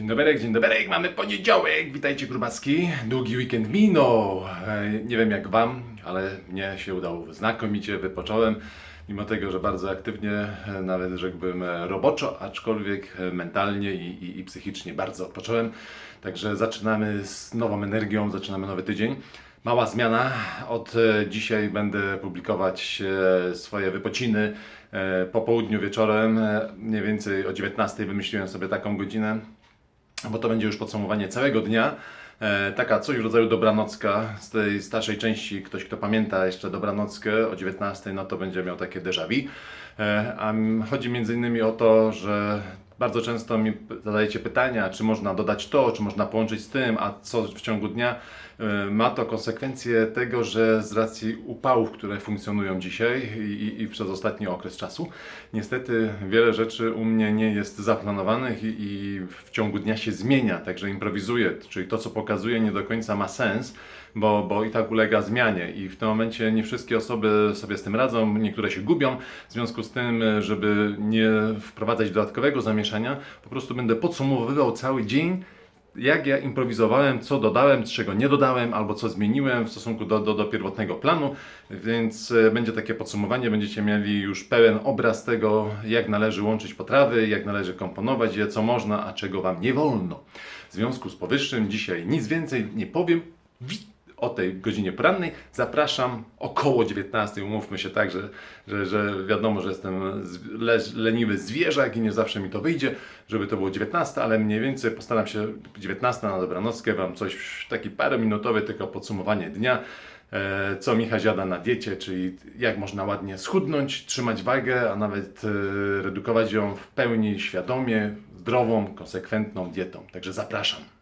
Dzień dobry, dzień dobry, mamy poniedziałek, witajcie grubaski, długi weekend minął, E, nie wiem jak wam, ale mnie się udało znakomicie, wypocząłem, mimo tego, że bardzo aktywnie, e, nawet rzekłbym e, roboczo, aczkolwiek mentalnie i, i, i psychicznie bardzo odpocząłem, także zaczynamy z nową energią, zaczynamy nowy tydzień. Mała zmiana, od dzisiaj będę publikować swoje wypociny po południu wieczorem, mniej więcej o 19 wymyśliłem sobie taką godzinę, bo to będzie już podsumowanie całego dnia. E, taka coś w rodzaju dobranocka z tej starszej części. Ktoś, kto pamięta jeszcze dobranockę o 19, no to będzie miał takie déjà vu. E, a chodzi między innymi o to, że bardzo często mi zadajecie pytania, czy można dodać to, czy można połączyć z tym, a co w ciągu dnia. E, Ma to konsekwencje tego, że z racji upałów, które funkcjonują dzisiaj i, i, przez ostatni okres czasu, niestety wiele rzeczy u mnie nie jest zaplanowanych i, i w ciągu dnia się zmienia, także improwizuję, czyli to, co pokazuję, nie do końca ma sens, bo, bo i tak ulega zmianie i w tym momencie nie wszystkie osoby sobie z tym radzą, niektóre się gubią, w związku z tym, żeby nie wprowadzać dodatkowego zamieszania, po prostu będę podsumowywał cały dzień, jak ja improwizowałem, co dodałem, czego nie dodałem, albo co zmieniłem w stosunku do, do, do pierwotnego planu, więc e, będzie takie podsumowanie, będziecie mieli już pełen obraz tego, jak należy łączyć potrawy, jak należy komponować je, co można, a czego Wam nie wolno. W związku z powyższym dzisiaj nic więcej nie powiem. O tej godzinie porannej. Zapraszam około 19. Umówmy się tak, że, że, że wiadomo, że jestem le, leniwy zwierzak i nie zawsze mi to wyjdzie, żeby to było 19, ale mniej więcej postaram się 19 na dobranockę Wam coś, taki parominutowy tylko podsumowanie dnia. E, co Micha zjada na diecie, czyli jak można ładnie schudnąć, trzymać wagę, a nawet e, redukować ją w pełni świadomie, zdrową, konsekwentną dietą. Także zapraszam.